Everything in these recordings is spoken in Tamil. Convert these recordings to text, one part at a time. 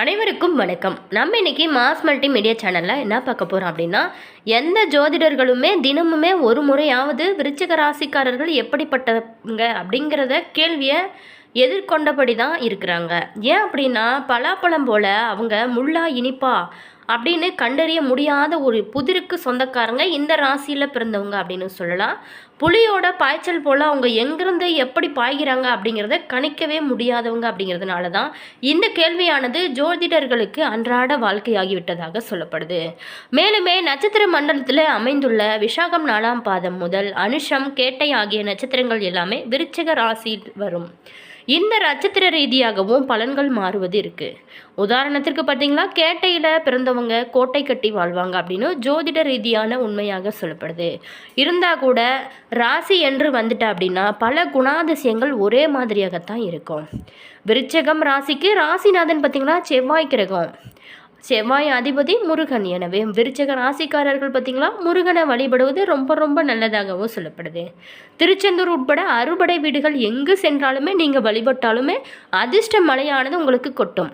அனைவருக்கும் வணக்கம். நம்ம இன்னைக்கு மாஸ் மல்டி மீடியா சேனலில் என்ன பார்க்க போகிறோம் அப்படின்னா எந்த ஜோதிடர்களுமே தினமுமே ஒரு முறையாவது விருச்சிக ராசிக்காரர்கள் எப்படிப்பட்டவங்க அப்படிங்கிறத கேள்வியை எதிர்கொண்டபடி தான் இருக்கிறாங்க. ஏன் அப்படின்னா பலாப்பழம் போல் அவங்க முள்ளா இனிப்பா அப்படின்னு கண்டறிய முடியாத ஒரு புதிருக்கு சொந்தக்காரங்க இந்த ராசியில் பிறந்தவங்க அப்படின்னு சொல்லலாம். புலியோட பாய்ச்சல் போல் அவங்க எங்கிருந்து எப்படி பாய்கிறாங்க அப்படிங்கிறத கணிக்கவே முடியாதவங்க அப்படிங்கிறதுனால தான் இந்த கேள்வியானது ஜோதிடர்களுக்கு அன்றாட வாழ்க்கையாகிவிட்டதாக சொல்லப்படுது. மேலுமே நட்சத்திர மண்டலத்தில் அமைந்துள்ள விசாகம் நாலாம் பாதம் முதல் அனுஷம் கேட்டை ஆகிய நட்சத்திரங்கள் எல்லாமே விருச்சிக ராசியில் வரும். இந்த நட்சத்திர ரீதியாகவும் பலன்கள் மாறுவது இருக்குது உதாரணத்திற்கு பார்த்தீங்கன்னா கேட்டையில் பிறந்தவங்க கோட்டை கட்டி வாழ்வாங்க அப்படின்னு ஜோதிட ரீதியான உண்மையாக சொல்லப்படுது. இருந்தால் கூட ராசி என்று வந்துட்டா அப்படின்னா பல குணாதிசயங்கள் ஒரே மாதிரியாகத்தான் இருக்கும். விருச்சகம் ராசிக்கு ராசிநாதன் பார்த்திங்கன்னா செவ்வாய் கிரகம். செவ்வாய் அதிபதி முருகன். எனவே விருச்சக ராசிக்காரர்கள் பார்த்தீங்களா முருகனை வழிபடுவது ரொம்ப ரொம்ப நல்லதாகவும் சொல்லப்படுது. திருச்செந்தூர் உட்பட அறுபடை வீடுகள் எங்கு சென்றாலுமே நீங்கள் வழிபட்டாலுமே அதிர்ஷ்ட மழையானது உங்களுக்கு கொட்டும்.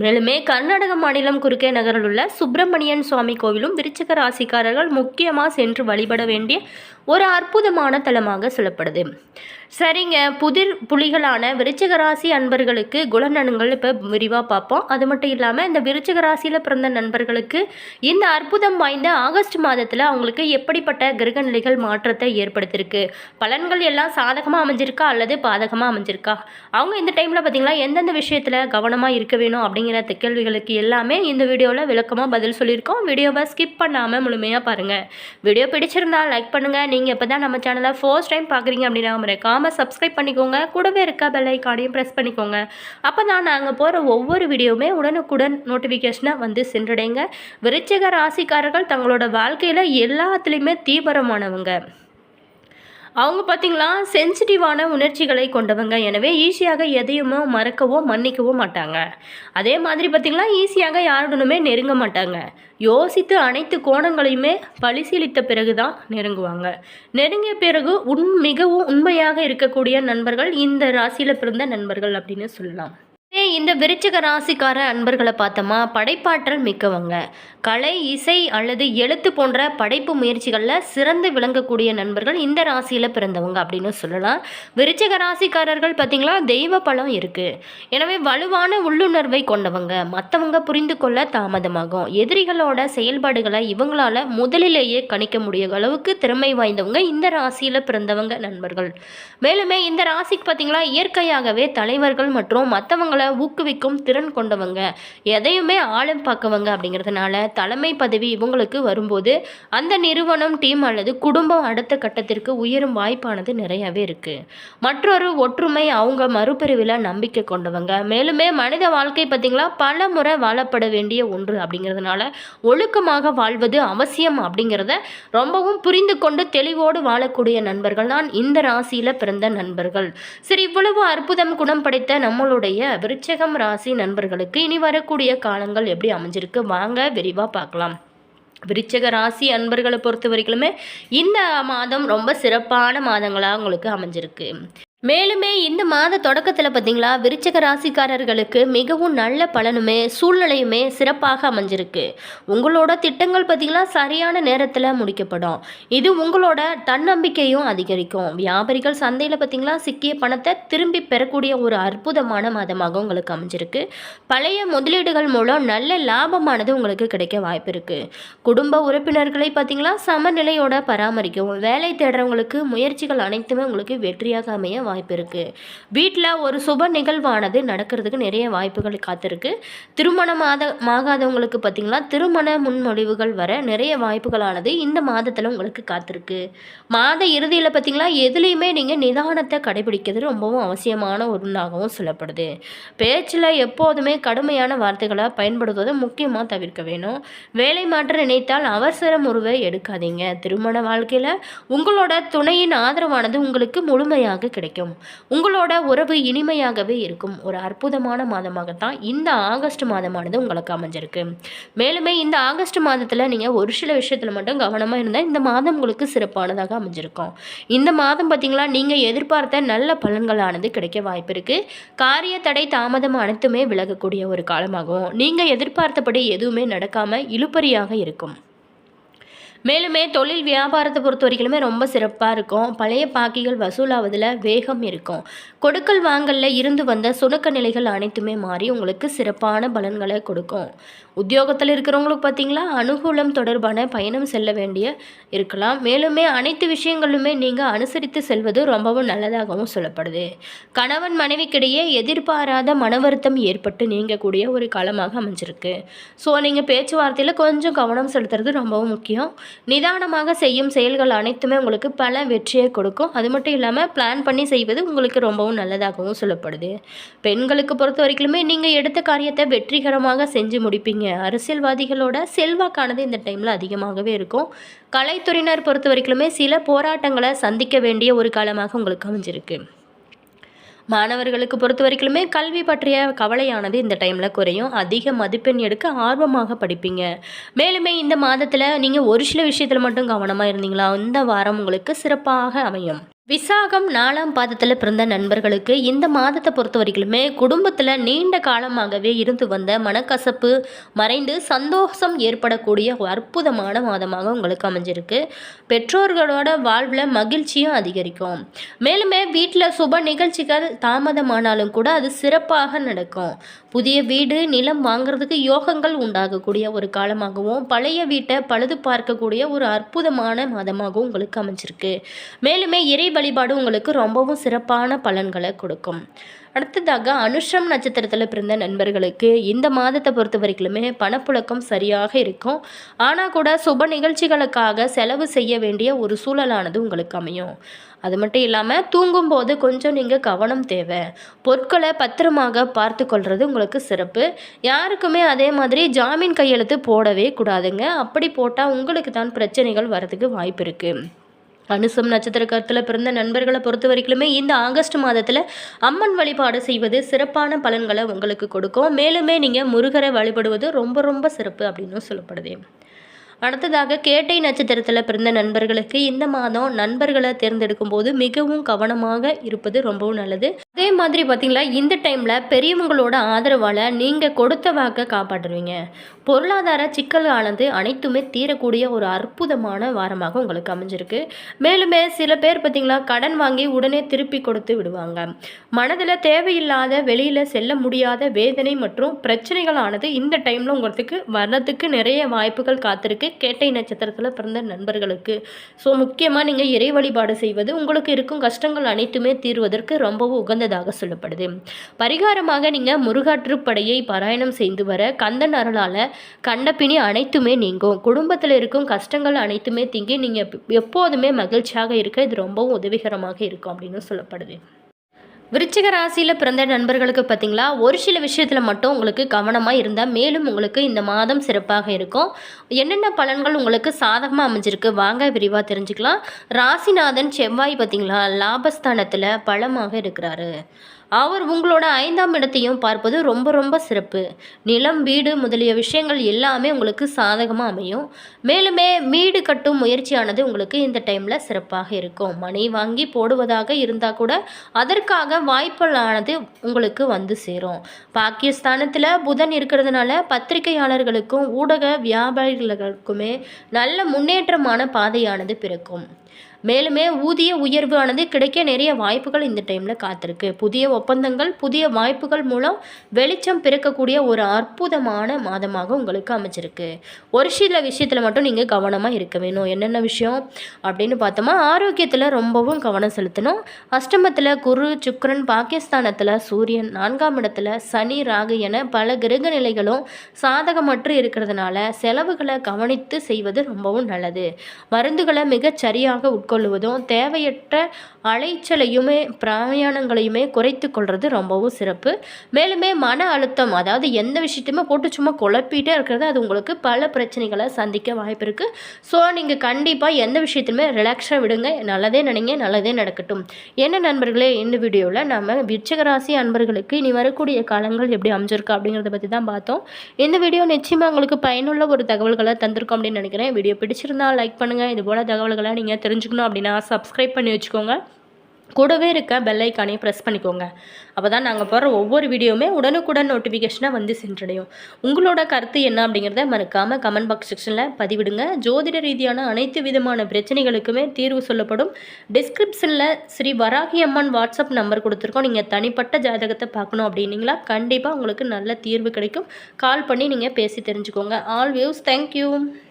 மேலுமே கர்நாடக மாநிலம் குறுக்கே நகரில் உள்ள சுப்பிரமணியன் சுவாமி கோவிலும் விருச்சக ராசிக்காரர்கள் முக்கியமாக சென்று வழிபட வேண்டிய ஒரு அற்புதமான தலமாக சொல்லப்படுது. சரிங்க. புதிர் புலிகளான விருச்சிக ராசி அன்பர்களுக்கு குணநலன்கள் இப்போ விரிவாக பார்ப்போம். அது மட்டும் இல்லாமல் இந்த விருச்சிக ராசியில் பிறந்த நண்பர்களுக்கு இந்த அற்புதம் வாய்ந்த ஆகஸ்ட் மாதத்தில் அவங்களுக்கு எப்படிப்பட்ட கிரக நிலைகள் மாற்றத்தை ஏற்படுத்தியிருக்கு பலன்கள் எல்லாம் சாதகமாக அமைஞ்சிருக்கா? அல்லது பாதகமாக அமைஞ்சிருக்கா? அவங்க இந்த டைமில் பார்த்தீங்களா எந்தெந்த விஷயத்தில் கவனமாக இருக்க வேணும் அப்படிங்கிற கேள்விகளுக்கு எல்லாமே இந்த வீடியோவில் விளக்கமாக பதில் சொல்லியிருக்கோம். வீடியோவை ஸ்கிப் பண்ணாமல் முழுமையாக பாருங்கள் வீடியோ பிடிச்சிருந்தால் லைக் பண்ணுங்கள் நீங்கள் இப்போ தான் நம்ம சேனலை ஃபர்ஸ்ட் டைம் பார்க்குறீங்க அப்படின்னா மறக்காமல் சப்ஸ்கிரைப் பண்ணிக்கோங்க. கூடவே இருக்க பெல் ஐக்கானையும் ப்ரெஸ் பண்ணிக்கோங்க. அப்போ தான் நாங்கள் போகிற ஒவ்வொரு வீடியோவுமே உடனுக்குடன் நோட்டிஃபிகேஷனாக வந்து சென்றடைங்க. விருச்சிக ராசிக்காரர்கள் தங்களோட வாழ்க்கையில் எல்லாத்துலேயுமே தீவிரமானவங்க. அவங்க பார்த்திங்களா சென்சிட்டிவான உணர்ச்சிகளை கொண்டவங்க. எனவே ஈஸியாக எதையுமோ மறக்கவோ மன்னிக்கவோ மாட்டாங்க. அதே மாதிரி பார்த்திங்களா ஈஸியாக யாருடனுமே நெருங்க மாட்டாங்க. யோசித்து அனைத்து கோணங்களையுமே பரிசீலித்த பிறகு தான் நெருங்குவாங்க. நெருங்கிய பிறகு உண் மிகவும் உண்மையாக இருக்கக்கூடிய நண்பர்கள் இந்த ராசியில் பிறந்த நண்பர்கள் அப்படின்னு சொல்லலாம். இந்த விருச்சிக ராசிக்கார அன்பர்களை பார்த்தோமா? படைப்பாற்றல் மிக்கவங்க. கலை இசை அல்லது எழுத்து போன்ற படைப்பு முயற்சிகளில் சிறந்து விளங்கக்கூடிய நண்பர்கள் இந்த ராசியில் பிறந்தவங்க அப்படின்னு சொல்லலாம். விருச்சிக ராசிக்காரர்கள் பார்த்திங்களா? தெய்வ பலம் இருக்குது எனவே வலுவான உள்ளுணர்வை கொண்டவங்க. மற்றவங்க புரிந்து கொள்ள தாமதமாகும். எதிரிகளோட செயல்பாடுகளை இவங்களால முதலிலேயே கணிக்க முடிய அளவுக்கு திறமை வாய்ந்தவங்க இந்த ராசியில் பிறந்தவங்க நண்பர்கள். மேலுமே இந்த ராசிக்கு பார்த்தீங்களா? இயற்கையாகவே தலைவர்கள் மற்றும் மற்றவங்களை ஊக்குவிக்கும் திறன் கொண்டவங்க. எதையுமே ஆழம் பார்க்கவங்க அப்படிங்கிறதுனால தலைமை பதவி இவங்களுக்கு வரும்போது அந்த நிறுவனம் டீம் அல்லது குடும்பம் அடுத்த கட்டத்திற்கு உயரும் வாய்ப்பானது நிறையவே இருக்குது மற்றொரு ஒற்றுமை அவங்க மறுபிரிவில் நம்பிக்கை கொண்டவங்க. மேலுமே மனித வாழ்க்கை பார்த்திங்களா பல முறை வாழப்பட வேண்டிய ஒன்று அப்படிங்கிறதுனால ஒழுக்கமாக வாழ்வது அவசியம் அப்படிங்கிறத ரொம்பவும் புரிந்து கொண்டு தெளிவோடு வாழக்கூடிய நண்பர்கள் தான் இந்த ராசியில் பிறந்த நண்பர்கள். சரி இவ்வளவு அற்புதம் குணம் படைத்த நம்மளுடைய விருச்சகம் ராசி நண்பர்களுக்கு இனி வரக்கூடிய காலங்கள் எப்படி அமைஞ்சிருக்கு? வாங்க விரிவாக பார்க்கலாம். விருச்சக ராசி அன்பர்களை பொறுத்த வரைக்குமே இந்த மாதம் ரொம்ப சிறப்பான மாதங்களாக உங்களுக்கு அமைஞ்சிருக்கு. மேலுமே இந்த மாத தொடக்கத்தில் பார்த்தீங்களா விருச்சக ராசிக்காரர்களுக்கு மிகவும் நல்ல பலனுமே சூழ்நிலையுமே சிறப்பாக அமைஞ்சிருக்கு. உங்களோட திட்டங்கள் பார்த்தீங்களா சரியான நேரத்தில் முடிக்கப்படும். இது உங்களோட தன்னம்பிக்கையும் அதிகரிக்கும். வியாபாரிகள் சந்தையில் பார்த்தீங்களா சிக்கிய பணத்தை திரும்பி பெறக்கூடிய ஒரு அற்புதமான மாதமாக உங்களுக்கு அமைஞ்சிருக்கு. பழைய முதலீடுகள் மூலம் நல்ல லாபமானது உங்களுக்கு கிடைக்க வாய்ப்பு இருக்குது குடும்ப உறுப்பினர்களை பார்த்தீங்களா சமநிலையோட பராமரிக்கவும் வேலை தேடுறவங்களுக்கு முயற்சிகள் அனைத்துமே உங்களுக்கு வெற்றியாக அமைய வாய்ப்பு இருக்குது வீட்டில் ஒரு சுப நிகழ்வானது நடக்கிறதுக்கு நிறைய வாய்ப்புகள் காத்திருக்கு. திருமணமாத ஆகாதவங்களுக்கு பார்த்தீங்களா திருமண முன்மொழிவுகள் வர நிறைய வாய்ப்புகளானது இந்த மாதத்தில் உங்களுக்கு காத்திருக்கு. மாத இறுதியில் பார்த்தீங்களா எதுலேயுமே நீங்கள் நிதானத்தை கடைபிடிக்கிறது ரொம்பவும் அவசியமான ஒன்றாகவும் சொல்லப்படுது. பேச்சில் எப்போதுமே கடுமையான வார்த்தைகளை பயன்படுத்துவதை முக்கியமாக தவிர்க்க வேணும். வேலை மாற்ற நினைத்தால் அவசர முறிவை எடுக்காதீங்க. திருமண வாழ்க்கையில் உங்களோட துணையின் ஆதரவானது உங்களுக்கு முழுமையாக கிடைக்கும். கிடைக்கும். உங்களோட உறவு இனிமையாகவே இருக்கும். ஒரு அற்புதமான மாதமாகத்தான் இந்த ஆகஸ்ட் மாதமானது உங்களுக்கு அமைஞ்சிருக்கு. மேலுமே இந்த ஆகஸ்ட் மாதத்தில் நீங்கள் ஒரு சில விஷயத்தில் மட்டும் கவனமாக இருந்தால் இந்த மாதம் உங்களுக்கு சிறப்பானதாக அமைஞ்சிருக்கும். இந்த மாதம் பார்த்திங்களா நீங்கள் எதிர்பார்த்த நல்ல பலன்களானது கிடைக்க வாய்ப்பு இருக்குது காரிய தடை தாமதம் அனைத்துமே விலகக்கூடிய ஒரு காலமாகும் நீங்கள் எதிர்பார்த்தபடி எதுவுமே நடக்காமல் இழுப்பறியாக இருக்கும். மேலுமே தொழில் வியாபாரத்தை பொறுத்த வரைக்குமே ரொம்ப சிறப்பாக இருக்கும். பழைய பாக்கிகள் வசூலாவதில் வேகம் இருக்கும். கொடுக்கல் வாங்கலில் இருந்து வந்த சுணக்க நிலைகள் அனைத்துமே மாறி உங்களுக்கு சிறப்பான பலன்களை கொடுக்கும். உத்தியோகத்தில் இருக்கிறவங்களுக்கு பார்த்தீங்களா அனுகூலம் தொடர்பான பயணம் செல்ல வேண்டிய இருக்கலாம். மேலுமே அனைத்து விஷயங்களுமே நீங்கள் அனுசரித்து செல்வது ரொம்பவும் நல்லதாகவும் சொல்லப்படுது. கணவன் மனைவிக்கிடையே எதிர்பாராத மன வருத்தம் ஏற்பட்டு நீங்கக்கூடிய ஒரு காலமாக அமைஞ்சிருக்கு. ஸோ நீங்கள் பேச்சுவார்த்தையில் கொஞ்சம் கவனம் செலுத்துறது ரொம்பவும் முக்கியம். நிதானமாக செய்யும் செயல்கள் அனைத்துமே உங்களுக்கு பல வெற்றியை கொடுக்கும். அது மட்டும் இல்லாமல் பிளான் பண்ணி செய்வது உங்களுக்கு ரொம்பவும் நல்லதாகவும் சொல்லப்படுது. பெண்களுக்கு பொறுத்த வரைக்குமே நீங்கள் எடுத்த காரியத்தை வெற்றிகரமாக செஞ்சு முடிப்பீங்க. அரசியல்வாதிகளோட செல்வாக்கானது இந்த டைமில் அதிகமாகவே இருக்கும். கலைத்துறையினர் பொறுத்த வரைக்குமே சில போராட்டங்களை சந்திக்க வேண்டிய ஒரு காலமாக உங்களுக்கு அமைஞ்சிருக்கு. மாணவர்களுக்கு பொறுத்த வரைக்குமே கல்வி பற்றிய கவலையானது இந்த டைமில் குறையும். அதிக மதிப்பெண் எடுக்க ஆர்வமாக படிப்பீங்க. மேலுமே இந்த மாதத்தில் நீங்கள் ஒரு சில விஷயத்தில் மட்டும் கவனமாக இருந்தீங்களா? இந்த வாரம் உங்களுக்கு சிறப்பாக அமையும். விசாகம் நாலாம் பாதத்தில் பிறந்த நண்பர்களுக்கு இந்த மாதத்தை பொறுத்த வரைக்குமே குடும்பத்தில் நீண்ட காலமாகவே இருந்து வந்த மனக்கசப்பு மறைந்து சந்தோஷம் ஏற்படக்கூடிய அற்புதமான மாதமாக உங்களுக்கு அமைஞ்சிருக்கு. பெற்றோர்களோட வாழ்வில் மகிழ்ச்சியும் அதிகரிக்கும். மேலுமே வீட்டில் சுப நிகழ்ச்சிகள் தாமதமானாலும் கூட அது சிறப்பாக நடக்கும். புதிய வீடு நிலம் வாங்குறதுக்கு யோகங்கள் உண்டாகக்கூடிய ஒரு காலமாகவும் பழைய வீட்டை பழுது பார்க்கக்கூடிய ஒரு அற்புதமான மாதமாகவும் உங்களுக்கு அமைஞ்சிருக்கு. மேலுமே இறை வழிபாடு உங்களுக்கு ரொம்பவும் சிறப்பான பலன்களை கொடுக்கும். அடுத்ததாக அனுஷம் நட்சத்திரத்தில் பிறந்த நண்பர்களுக்கு இந்த மாதத்தை பொறுத்த வரைக்குமே பணப்புழக்கம் சரியாக இருக்கும். ஆனால் கூட சுப நிகழ்ச்சிகளுக்காக செலவு செய்ய வேண்டிய ஒரு சூழலானது உங்களுக்கு அமையும். அது மட்டும் இல்லாமல் தூங்கும்போது கொஞ்சம் நீங்கள் கவனம் தேவை. பொருட்களை பத்திரமாக பார்த்து கொள்வது உங்களுக்கு சிறப்பு. யாருக்குமே அதே மாதிரி ஜாமீன் கையெழுத்து போடவே கூடாதுங்க. அப்படி போட்டால் உங்களுக்கு தான் பிரச்சனைகள் வரதுக்கு வாய்ப்பு இருக்குது அனுசம் நட்சத்திரத்தில் பிறந்த நண்பர்களை பொறுத்த வரைக்குமே இந்த ஆகஸ்ட் மாதத்தில் அம்மன் வழிபாடு செய்வது சிறப்பான பலன்களை உங்களுக்கு கொடுக்கும். மேலுமே நீங்கள் முருகரை வழிபடுவது ரொம்ப ரொம்ப சிறப்பு அப்படின்னு சொல்லப்படுது. அடுத்ததாக கேட்டை நட்சத்திரத்தில் பிறந்த நண்பர்களுக்கு இந்த மாதம் நண்பர்களை தேர்ந்தெடுக்கும் போது மிகவும் கவனமாக இருப்பது ரொம்பவும் நல்லது. அதே மாதிரி பார்த்தீங்களா இந்த டைமில் பெரியவங்களோட ஆதரவால் நீங்கள் கொடுத்த வாக்கை காப்பாற்றுவீங்க. பொருளாதார சிக்கலானது அனைத்துமே தீரக்கூடிய ஒரு அற்புதமான வாரமாக உங்களுக்கு அமைஞ்சிருக்கு. மேலுமே சில பேர் பார்த்தீங்களா கடன் வாங்கி உடனே திருப்பி கொடுத்து விடுவாங்க. மனதில் தேவையில்லாத வெளியில் செல்ல முடியாத வேதனை மற்றும் பிரச்சனைகளானது இந்த டைமில் உங்களுக்கு வர்றதுக்கு நிறைய வாய்ப்புகள் காத்திருக்கு. கேட்டை நட்சத்திரத்தில் பிறந்த நண்பர்களுக்கு. ஸோ முக்கியமாக நீங்கள் இறை வழிபாடு செய்வது உங்களுக்கு இருக்கும் கஷ்டங்கள் அனைத்துமே தீர்வதற்கு ரொம்பவும் உகந்ததாக சொல்லப்படுது. பரிகாரமாக நீங்கள் முருகாற்றுப்படையை பாராயணம் செய்து வர கந்தன் அருளால் கண்டப்பினி அனைத்துமே நீங்கும். குடும்பத்தில் இருக்கும் கஷ்டங்கள் அனைத்துமே தீங்கி நீங்கள் எப்போதுமே மகிழ்ச்சியாக இருக்க இது ரொம்பவும் உதவிகரமாக இருக்கும் அப்படின்னு சொல்லப்படுது. விருச்சிக ராசியில் பிறந்த நண்பர்களுக்கு பார்த்தீங்களா ஒரு சில விஷயத்தில் மட்டும் உங்களுக்கு கவனமாக இருந்தால் மேலும் உங்களுக்கு இந்த மாதம் சிறப்பாக இருக்கும். என்னென்ன பலன்கள் உங்களுக்கு சாதகமாக அமைஞ்சிருக்கு வாங்க விரிவாக தெரிஞ்சுக்கலாம். ராசிநாதன் செவ்வாய் பார்த்தீங்களா லாபஸ்தானத்தில் பலமாக இருக்கிறாரு. அவர் உங்களோட ஐந்தாம் இடத்தையும் பார்ப்பது ரொம்ப ரொம்ப சிறப்பு. நிலம் வீடு முதலிய விஷயங்கள் எல்லாமே உங்களுக்கு சாதகமாக அமையும். மேலுமே வீடு கட்டும் முயற்சியானது உங்களுக்கு இந்த டைமில் சிறப்பாக இருக்கும். மனை வாங்கி போடுவதாக இருந்தால் கூட அதற்காக வாய்ப்புகளானது உங்களுக்கு வந்து சேரும். பாகிஸ்தானத்தில் புதன் இருக்கிறதுனால பத்திரிகையாளர்களுக்கும் ஊடக வியாபாரிகளுக்குமே நல்ல முன்னேற்றமான பாதையானது பிறக்கும். மேலுமே ஊதிய உயர்வு ஆனது கிடைக்க நிறைய வாய்ப்புகள் இந்த டைமில் காத்திருக்கு. புதிய ஒப்பந்தங்கள் புதிய வாய்ப்புகள் மூலம் வெளிச்சம் பிறக்கக்கூடிய ஒரு அற்புதமான மாதமாக உங்களுக்கு அமைச்சிருக்கு ஒரு சில விஷயத்தில் மட்டும் நீங்கள் கவனமாக இருக்க வேணும். என்னென்ன விஷயம் அப்படின்னு பார்த்தோமா ஆரோக்கியத்தில் ரொம்பவும் கவனம் செலுத்தணும். அஷ்டமத்தில் குரு சுக்கரன் பாகிஸ்தானத்தில் சூரியன் நான்காம் இடத்துல சனி ராகு என பல கிரக நிலைகளும் சாதகமற்று இருக்கிறதுனால செலவுகளை கவனித்து செய்வது ரொம்பவும் நல்லது. மருந்துகளை மிகச் சரியாக உட்கொள்ள மேற்கொள்வதும் தேவையற்ற அலைச்சலையுமே பிரயாணங்களையுமே குறைத்து கொள்வது ரொம்பவும் சிறப்பு. மேலுமே மன அழுத்தம் அதாவது எந்த விஷயத்தையுமே போட்டு சும்மா குழப்பிட்டே இருக்கிறது அது உங்களுக்கு பல பிரச்சனைகளை சந்திக்க வாய்ப்பு இருக்குது ஸோ நீங்கள் கண்டிப்பாக எந்த விஷயத்தையுமே ரிலாக்ஸாக விடுங்க. நல்லதே நினைங்க நல்லதே நடக்கட்டும். என்ன நண்பர்களே இந்த வீடியோவில் நம்ம விச்சகராசி அன்பர்களுக்கு இனி வரக்கூடிய காலங்கள் எப்படி அமைஞ்சிருக்கு அப்படிங்கிறத பற்றி தான் பார்த்தோம். இந்த வீடியோ நிச்சயமாக உங்களுக்கு பயனுள்ள ஒரு தகவல்களை தந்திருக்கோம் அப்படின்னு நினைக்கிறேன். வீடியோ பிடிச்சிருந்தா லைக் பண்ணுங்கள் இது போல் தகவல்களை நீங்கள் தெரிஞ்சுக்கணும். அப்படின்னா சப்ஸ்கிரைப் பண்ணி வச்சுக்கோங்க. கூடவே இருக்க பெல்லைக்கானையும் ப்ரெஸ் பண்ணிக்கோங்க. அப்போ தான் நாங்கள் போடுற ஒவ்வொரு வீடியோவுமே உடனுக்குடன் நோட்டிஃபிகேஷனாக வந்து சென்றடையும். உங்களோட கருத்து என்ன அப்படிங்கிறத மறக்காமல் கமெண்ட் பாக்ஸ் செக்ஷனில் பதிவிடுங்க. ஜோதிட ரீதியான அனைத்து விதமான பிரச்சனைகளுக்குமே தீர்வு சொல்லப்படும். டிஸ்கிரிப்ஷனில் ஸ்ரீ வராகி அம்மன் வாட்ஸ்அப் நம்பர் கொடுத்துருக்கோம். நீங்கள் தனிப்பட்ட ஜாதகத்தை பார்க்கணும் அப்படின்னீங்களா? கண்டிப்பாக உங்களுக்கு நல்ல தீர்வு கிடைக்கும். கால் பண்ணி நீங்கள் பேசி தெரிஞ்சுக்கோங்க. All views thank you